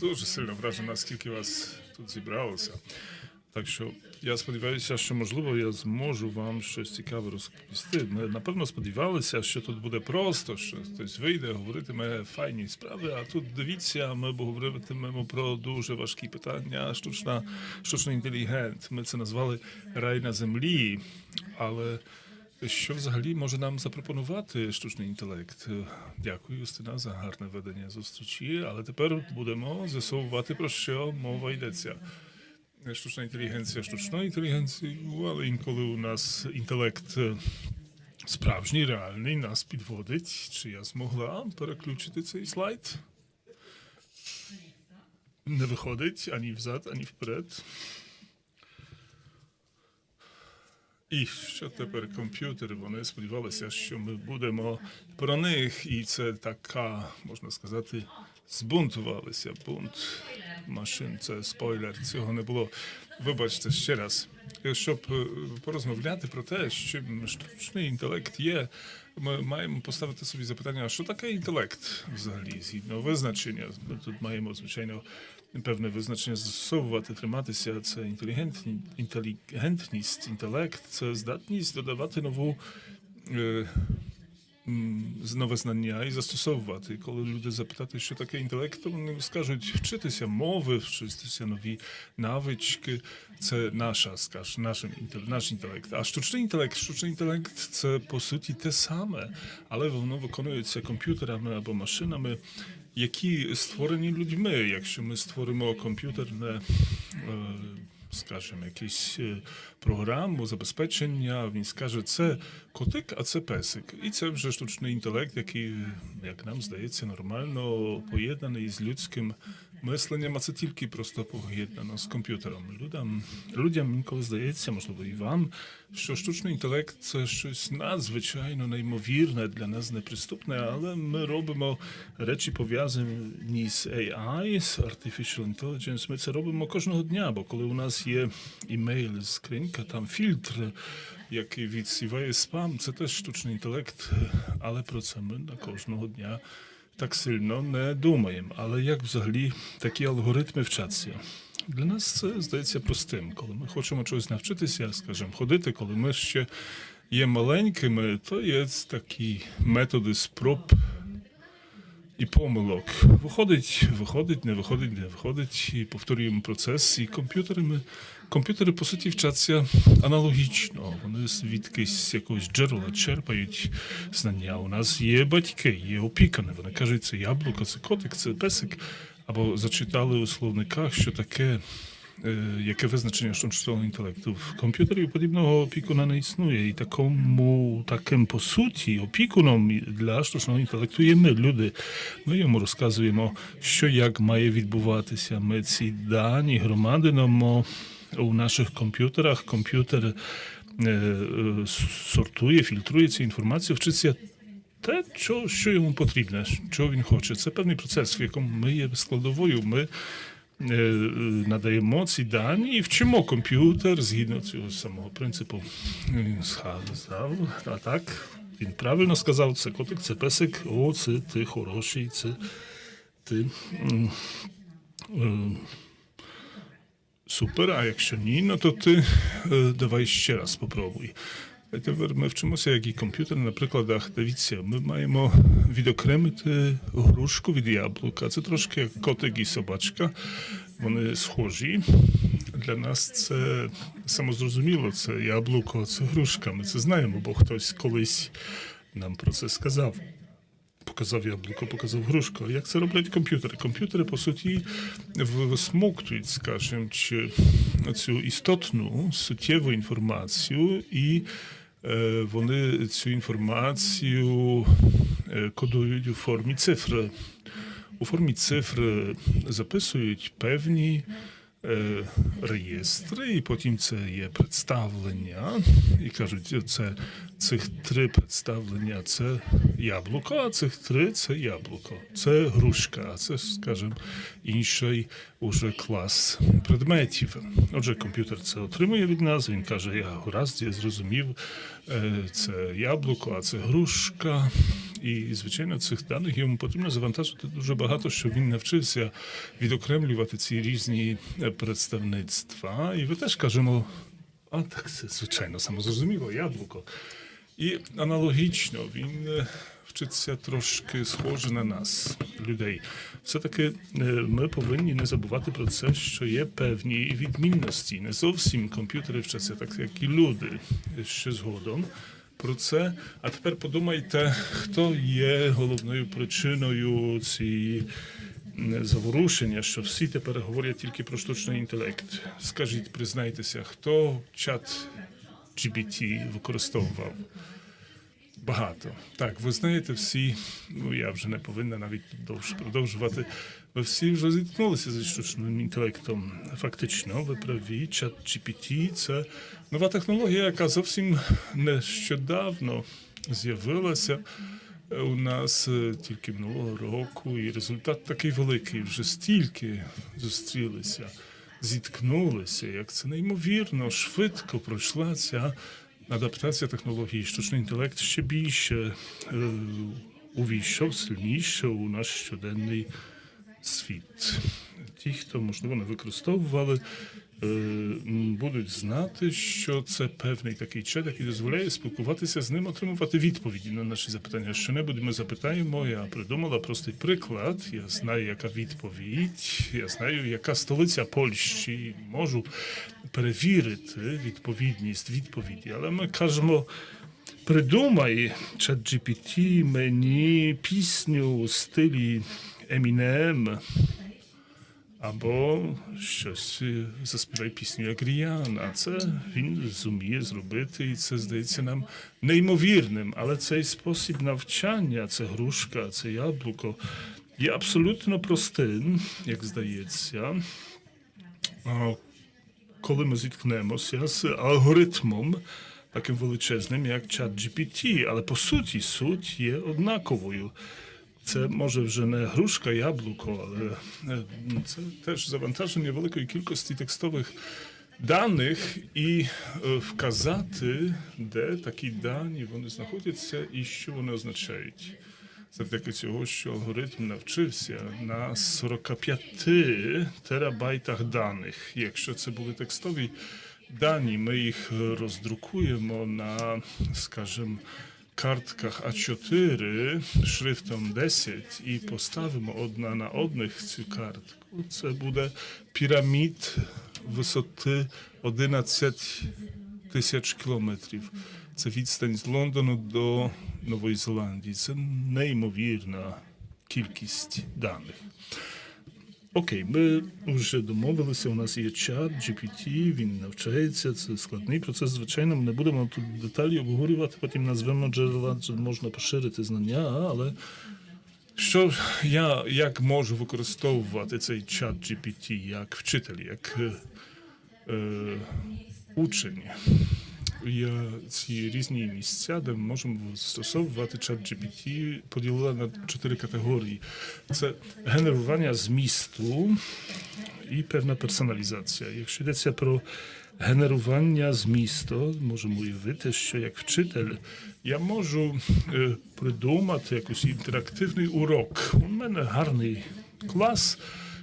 дуже сильно вражено, наскільки вас тут зібралося. Так що я сподіваюся, що можливо я зможу вам щось цікаве розповісти. Ми напевно сподівалися, що тут буде просто, що хтось вийде, говоритиме файні справи. А тут дивіться, ми говоритимемо про дуже важкі питання. Штучна, штучний інтелігент. Ми це назвали рай на землі. Але що взагалі може нам запропонувати штучний інтелект? Е, Дякую, Юстина, за гарне ведення зустрічі. Але тепер будемо з'ясовувати про що мова йдеться. Штучна інтелігенція штучною інтелігенцією, але інколи у нас інтелект е, справжній, реальний нас підводить. Чи я змогла переключити цей слайд? Не виходить ані взад, ані вперед. І що тепер комп'ютери? Вони сподівалися, що ми будемо про них, і це така, можна сказати, збунтувалися. Бунт машин, це спойлер. Цього не було. Вибачте ще раз. Щоб е, порозмовляти про те, що штучний інтелект є, ми маємо поставити собі запитання, що таке інтелект взагалі, згідно визначення. Ми тут маємо, звичайно, певне визначення застосовувати, триматися. Це інтелігентні, інтелігентність, інтелект, це здатність додавати нову. Е, м, з- нове знання і застосовувати. Коли люди запитати, що таке інтелект, то вони скажуть вчитися мови, вчитися нові навички. Це наша, скаж, наш, інтел- наш інтелект. А штучний інтелект, штучний інтелект це по суті те саме, але воно виконується комп'ютерами або машинами. Які створені людьми, якщо ми створимо комп'ютерне, е, скажімо, якісь е, програму, забезпечення, він скаже, це котик, а це песик. І це вже штучний інтелект, який, як нам здається, нормально поєднаний з людським мисленням, а це тільки просто поєднано з комп'ютером. Людям, людям інколи здається, можливо, і вам, що штучний інтелект це щось надзвичайно неймовірне для нас неприступне, але ми робимо речі пов'язані з AI, з Artificial Intelligence. Ми це робимо кожного дня, бо коли у нас є імейл, скринька, там фільтр, який відсіває спам, це теж штучний інтелект, але про це ми на кожного дня так сильно не думаємо. Але як взагалі такі алгоритми вчаться? Для нас це здається простим. Коли ми хочемо чогось навчитися, скажімо, ходити, коли ми ще є маленькими, то є такі методи спроб і помилок. Виходить, виходить, не виходить, не виходить, і повторюємо процес. І комп'ютерами, комп'ютери, по суті, вчаться аналогічно. Вони звідкись якогось джерела черпають знання. У нас є батьки, є опікани. Вони кажуть, це яблуко, це котик, це песик. Або зачитали у словниках, що таке. е, Яке визначення штучного інтелекту в комп'ютері подібного опікуна не існує, і такому таким по суті опікуном для штучного інтелекту є ми, люди. Ми йому розказуємо, що як має відбуватися. Ми ці дані громадимо у комп'ютерах. Комп'ютер е, е, сортує, фільтрує цю інформацію, вчиться те, що, йому потрібно, що він хоче. Це певний процес, в якому ми є складовою. Ми е, надаємо ці дані і вчимо комп'ютер згідно цього самого принципу. Сказав, а так, він правильно сказав, це котик, це песик, о, це ти хороший, це ти. Супер, а якщо ні, ну то ти е, давай ще раз попробуй. А тепер ми вчимося, як і комп'ютер на прикладах. Дивіться, ми маємо відокремити грушку від яблука. Це трошки як котик і собачка. Вони схожі. Для нас це самозрозуміло, це яблуко, це грушка. Ми це знаємо, бо хтось колись нам про це сказав. Показав яблуко, показав грушку. Як це роблять комп'ютери? Комп'ютери, по суті, висмоктують, скажімо, чи цю істотну суттєву інформацію, і е, вони цю інформацію е, кодують у формі цифр. У формі цифр записують певні реєстри, і потім це є представлення. І кажуть, це цих три представлення це яблуко, а цих три це яблуко. Це грушка, а це, скажімо, інший уже клас предметів. Отже, комп'ютер це отримує від нас. Він каже: я гаразд, я зрозумів, е, це яблуко, а це грушка. І, звичайно, цих даних йому потрібно завантажити дуже багато, щоб він навчився відокремлювати ці різні е, представництва. І ви теж кажемо, а так це звичайно самозрозуміло, яблуко. І аналогічно він е, вчиться трошки схоже на нас, людей. Все-таки е, ми повинні не забувати про це, що є певні відмінності. Не зовсім комп'ютери вчаться так, як і люди ще згодом. Про це. А тепер подумайте, хто є головною причиною цієї заворушення, що всі тепер говорять тільки про штучний інтелект. Скажіть, признайтеся, хто чат GPT використовував? Багато. Так, ви знаєте, всі, ну я вже не повинна навіть продовжувати. Ви всі вже зіткнулися зі штучним інтелектом. Фактично, ви праві, чат GPT – це нова технологія, яка зовсім нещодавно з'явилася у нас е, тільки минулого року, і результат такий великий. Вже стільки зустрілися, зіткнулися, як це неймовірно швидко пройшла ця адаптація технології. Штучний інтелект ще більше е, увійшов сильніше у наш щоденний світ. Ті, хто можливо не використовували, будуть знати, що це певний такий чат, який дозволяє спілкуватися з ним, отримувати відповіді на наші запитання. Що-небудь ми запитаємо. Я придумала простий приклад. Я знаю, яка відповідь. Я знаю, яка столиця Польщі. Можу перевірити відповідність відповіді. Але ми кажемо. Придумай чат GPT мені пісню у стилі Eminem або щось е, заспівай пісню як Ріана. Це він зуміє зробити, і це здається нам неймовірним. Але цей спосіб навчання, це грушка, це яблуко, є абсолютно простим, як здається. Коли ми зіткнемося з алгоритмом, таким величезним, як чат GPT, але по суті суть є однаковою. Це може вже не грушка, яблуко, але е, це теж завантаження великої кількості текстових даних і е, вказати, де такі дані вони знаходяться і що вони означають. Завдяки цього, що алгоритм навчився на 45 терабайтах даних. Якщо це були текстові дані, ми їх роздрукуємо на, скажімо, картках А4 шрифтом 10 і поставимо одна на одних цю картку. Це буде пірамід висоти 11 тисяч кілометрів. Це відстань з Лондону до Нової Зеландії. Це неймовірна кількість даних. Окей, ми вже домовилися. У нас є чат GPT, він навчається. Це складний процес. Звичайно, ми не будемо тут деталі обговорювати. Потім назвемо джерела, можна поширити знання, але що я як можу використовувати цей чат GPT як вчитель, як е, е, учень? Є ці різні місця, де ми можемо застосовувати чат GPT, поділила на чотири категорії: це генерування змісту і певна персоналізація. Якщо йдеться про генерування змісту, можемо уявити, що як вчитель я можу е, придумати якийсь інтерактивний урок. У мене гарний клас.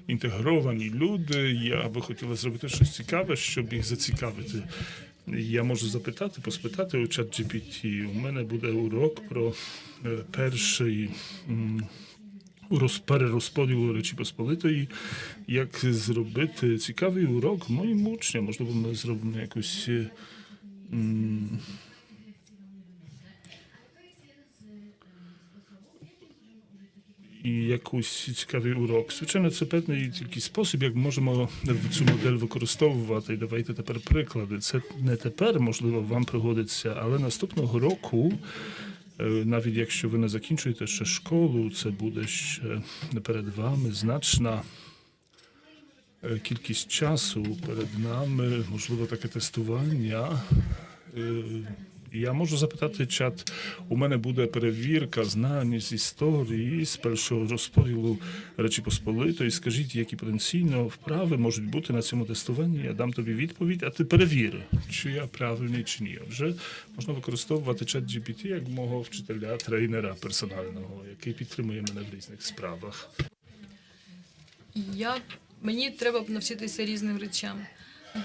Інтегровані люди. Я би хотіла зробити щось цікаве, щоб їх зацікавити. Я можу запитати, поспитати у чат GPT. У мене буде урок про е, перший перерозподіл Речі Посполитої, як зробити цікавий урок моїм учням. Можливо, ми зробимо якусь. е, м, І якийсь цікавий урок. Звичайно, це певний тільки спосіб, як можемо цю модель використовувати. Давайте тепер приклади. Це не тепер, можливо, вам пригодиться, але наступного року, навіть якщо ви не закінчуєте ще школу, це буде ще перед вами значна кількість часу перед нами, можливо, таке тестування. Я можу запитати чат. У мене буде перевірка знань з історії з першого розподілу Речі Посполитої. Скажіть, які потенційно вправи можуть бути на цьому тестуванні? Я дам тобі відповідь, а ти перевір, чи я правильний чи ні. Вже можна використовувати чат GPT як мого вчителя, тренера персонального, який підтримує мене в різних справах. Я мені треба навчитися різним речам.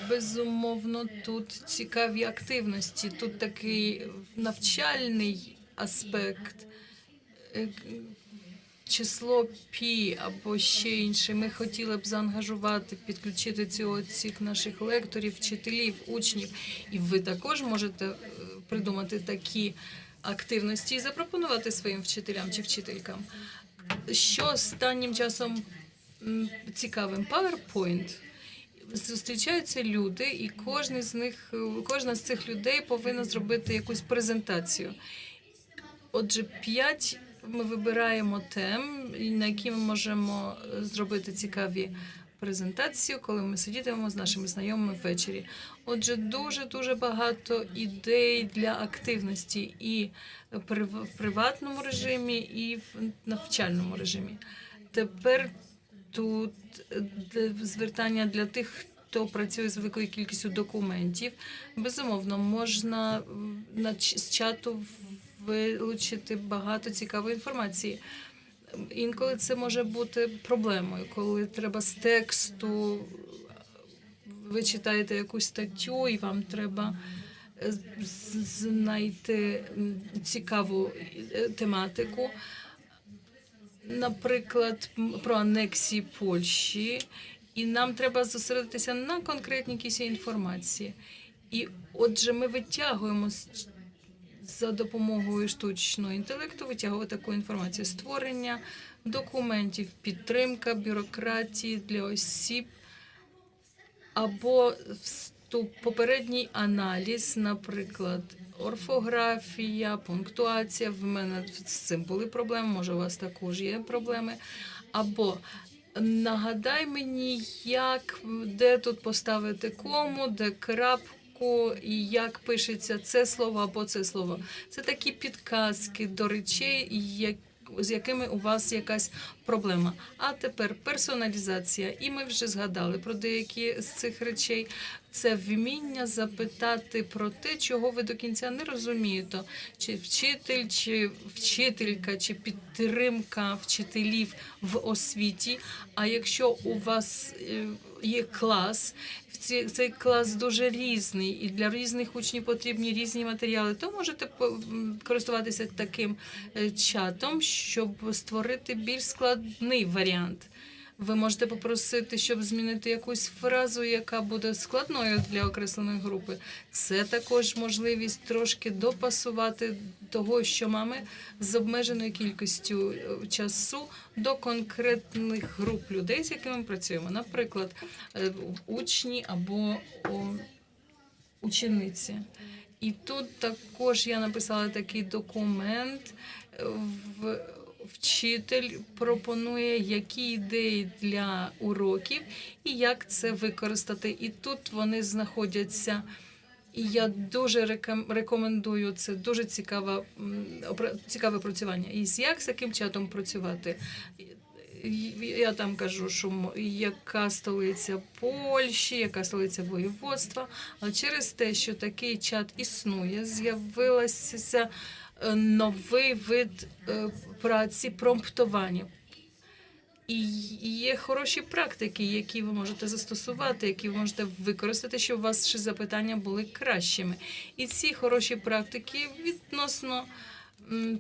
Безумовно, тут цікаві активності, тут такий навчальний аспект, е, число пі або ще інше. Ми хотіли б заангажувати, підключити цього цих наших лекторів, вчителів, учнів. І ви також можете е, придумати такі активності і запропонувати своїм вчителям чи вчителькам. Що останнім часом цікавим PowerPoint. Зустрічаються люди, і кожен з них, кожна з цих людей повинна зробити якусь презентацію. Отже, п'ять ми вибираємо тем, на які ми можемо зробити цікаві презентацію, коли ми сидітимемо з нашими знайомими ввечері. Отже, дуже дуже багато ідей для активності і в приватному режимі, і в навчальному режимі. Тепер тут е, звертання для тих, хто працює з великою кількістю документів. Безумовно, можна на з чату вилучити багато цікавої інформації. Інколи це може бути проблемою, коли треба з тексту. Ви читаєте якусь статтю, і вам треба е, знайти цікаву е, тематику наприклад, про анексії Польщі, і нам треба зосередитися на конкретній кісі інформації. І отже, ми витягуємо за допомогою штучного інтелекту, витягувати таку інформацію: створення документів, підтримка бюрократії для осіб або вступ, попередній аналіз, наприклад, орфографія, пунктуація. В мене з цим були проблеми, може, у вас також є проблеми. Або нагадай мені, як де тут поставити кому, де крапку, і як пишеться це слово або це слово. Це такі підказки до речей, як з якими у вас якась проблема. А тепер персоналізація. І ми вже згадали про деякі з цих речей. Це вміння запитати про те, чого ви до кінця не розумієте. Чи вчитель, чи вчителька, чи підтримка вчителів в освіті. А якщо у вас е, є клас, цей клас дуже різний, і для різних учнів потрібні різні матеріали, то можете користуватися таким е, чатом, щоб створити більш складний варіант. Ви можете попросити, щоб змінити якусь фразу, яка буде складною для окресленої групи. Це також можливість трошки допасувати того, що маємо з обмеженою кількістю е, часу до конкретних груп людей, з якими ми працюємо. Наприклад, е, учні або учениці. І тут також я написала такий документ. е, В вчитель пропонує які ідеї для уроків і як це використати. І тут вони знаходяться. І я дуже рекомендую це дуже опра- цікаве працювання. І як з яким чатом працювати. Я там кажу, що яка столиця Польщі, яка столиця воєводства. Але через те, що такий чат існує, з'явилася новий вид е, праці промптування. І є хороші практики, які ви можете застосувати, які ви можете використати, щоб ваші запитання були кращими. І ці хороші практики відносно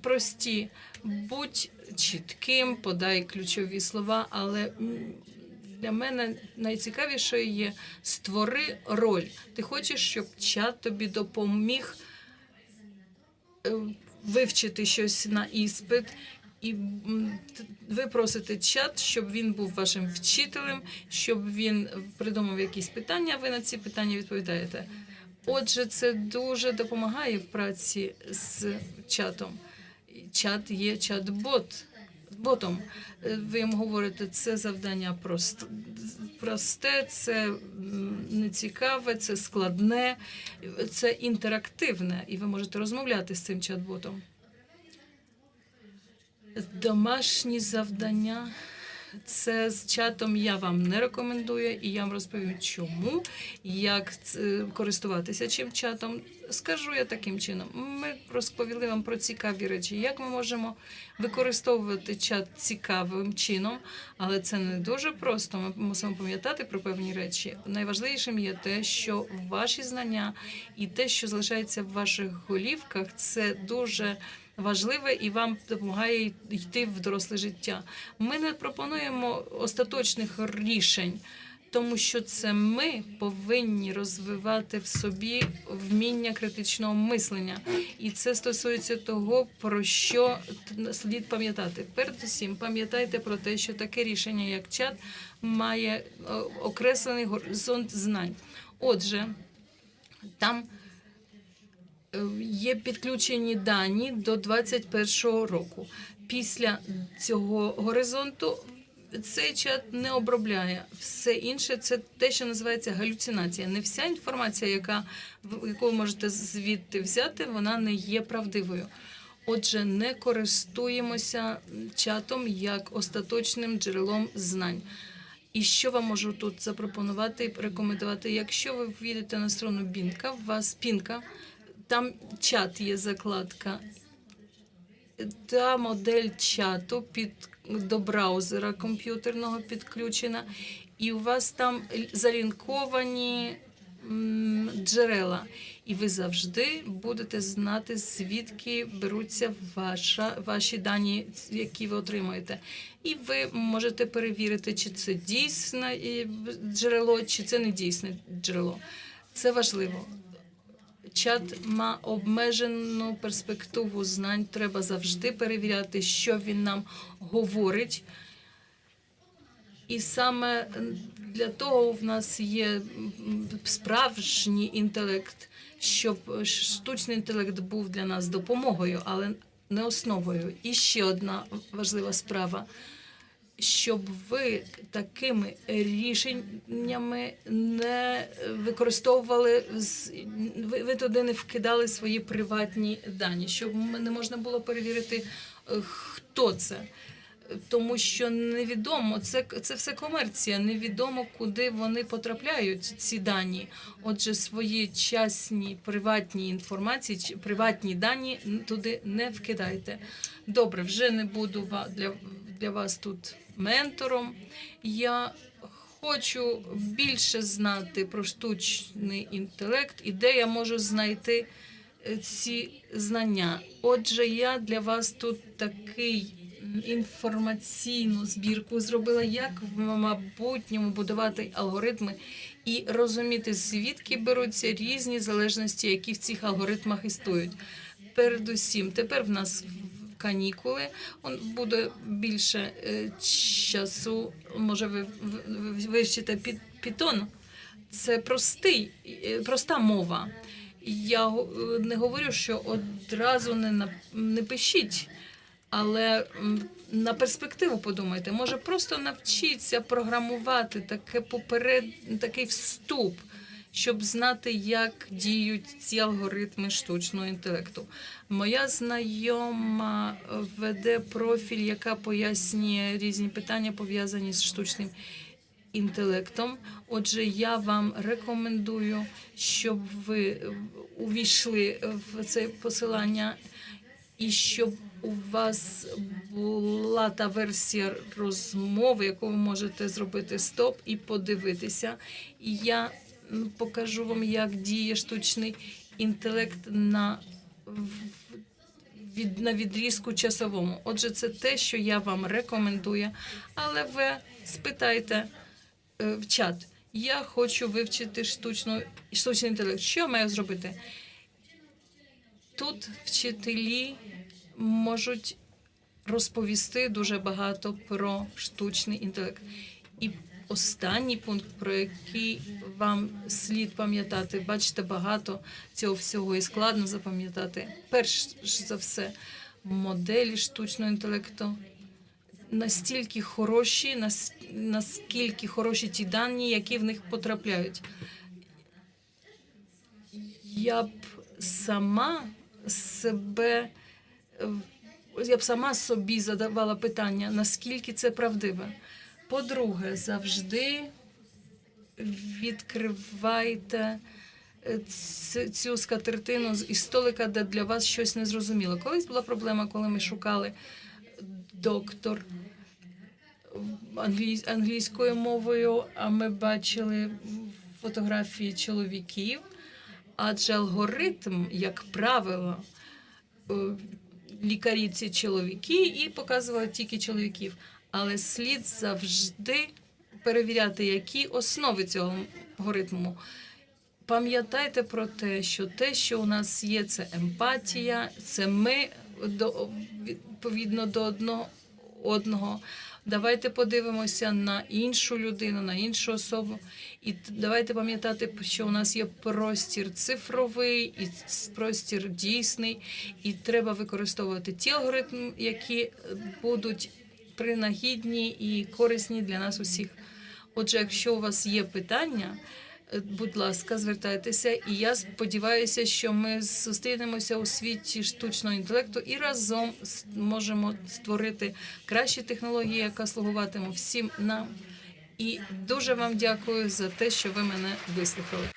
прості. Будь чітким, подай ключові слова, але для мене найцікавіше є створи роль. Ти хочеш, щоб чат тобі допоміг е, вивчити щось на іспит. І ви просите чат, щоб він був вашим вчителем, щоб він придумав якісь питання, ви на ці питання відповідаєте. Отже, це дуже допомагає в праці з чатом. Чат є чат-бот. Чат-ботом. Е, Ви їм говорите, це завдання прост, просте, це нецікаве, це складне, це інтерактивне, і ви можете розмовляти з цим чат-ботом. Домашні завдання. Це з чатом я вам не рекомендую, і я вам розповім, чому, як користуватися чим чатом. Скажу я таким чином. Ми розповіли вам про цікаві речі, як ми можемо використовувати чат цікавим чином, але це не дуже просто. Ми мусимо пам'ятати про певні речі. Найважливішим є те, що ваші знання і те, що залишається в ваших голівках, це дуже важливе і вам допомагає йти в доросле життя. Ми не пропонуємо остаточних рішень. Тому що це ми повинні розвивати в собі вміння критичного мислення, і це стосується того, про що слід пам'ятати. Передусім, пам'ятайте про те, що таке рішення, як чат, має е, окреслений горизонт знань. Отже, там є підключені дані до 21-го року. Після цього горизонту цей чат не обробляє. Все інше це те, що називається галюцинація. Не вся інформація, яка яку ви можете звідти взяти, вона не є правдивою. Отже, не користуємося чатом як остаточним джерелом знань. І що вам можу тут запропонувати і рекомендувати? Якщо ви війдете на сторону Бінка, у вас пінка, там чат є закладка. Та модель чату під до браузера комп'ютерного підключена, і у вас там залінковані джерела. І ви завжди будете знати, звідки беруться ваша, ваші дані, які ви отримуєте. І ви можете перевірити, чи це дійсне джерело, чи це не дійсне джерело. Це важливо. Чат має обмежену перспективу знань. Треба завжди перевіряти, що він нам говорить. І саме для того в нас є справжній інтелект, щоб штучний інтелект був для нас допомогою, але не основою. І ще одна важлива справа. Щоб ви такими рішеннями не використовували ви, ви туди не вкидали свої приватні дані, щоб не можна було перевірити, е, хто це. Тому що невідомо, це, це все комерція, невідомо, куди вони потрапляють, ці дані. Отже, свої частні приватні інформації, приватні дані туди не вкидайте. Добре, вже не буду для, для вас тут ментором. Я хочу більше знати про штучний інтелект і де я можу знайти е, ці знання. Отже, я для вас тут такий інформаційну збірку зробила, як в майбутньому будувати алгоритми і розуміти, звідки беруться різні залежності, які в цих алгоритмах існують. Передусім, тепер в нас канікули. Он буде більше е, часу. Може, ви вивчите під Python. Це простий, е, проста мова. Я е, не говорю, що одразу не, на- не пишіть, але на перспективу подумайте. Може, просто навчіться програмувати таке поперед, такий вступ, щоб знати, як діють ці алгоритми штучного інтелекту. Моя знайома е, веде профіль, яка пояснює різні питання, пов'язані з штучним інтелектом. Отже, я вам рекомендую, щоб ви е, увійшли в це посилання і щоб у вас була та версія розмови, яку ви можете зробити стоп і подивитися. І я покажу вам, як діє штучний інтелект на від, на відрізку часовому. Отже, це те, що я вам рекомендую. Але ви спитайте е, в чат. Я хочу вивчити штучну, штучний інтелект. Що я маю зробити? Тут вчителі можуть розповісти дуже багато про штучний інтелект. І останній пункт, про який вам слід пам'ятати, бачите, багато цього всього і складно запам'ятати. Перш за все, моделі штучного інтелекту настільки хороші, наскільки хороші ті дані, які в них потрапляють. Я б сама себе, я б сама собі задавала питання, наскільки це правдиве. По-друге, завжди відкривайте е, цю скатертину із столика, де для вас щось незрозуміло. Колись була проблема, коли ми шукали доктор англійською мовою, а ми бачили фотографії чоловіків, адже алгоритм, як правило, е, лікарі ці чоловіки і показували тільки чоловіків. Але слід завжди перевіряти, які основи цього алгоритму. Пам'ятайте про те, що те, що у нас є, це емпатія, це ми до, відповідно до одного одного. Давайте подивимося на іншу людину, на іншу особу. І давайте пам'ятати, що у нас є простір цифровий і простір дійсний, і треба використовувати ті алгоритми, які будуть принагідні і корисні для нас усіх. Отже, якщо у вас є питання, е, будь ласка, звертайтеся, і я сподіваюся, що ми зустрінемося у світі штучного інтелекту і разом можемо створити кращі технології, яка слугуватиме всім нам. І дуже вам дякую за те, що ви мене вислухали.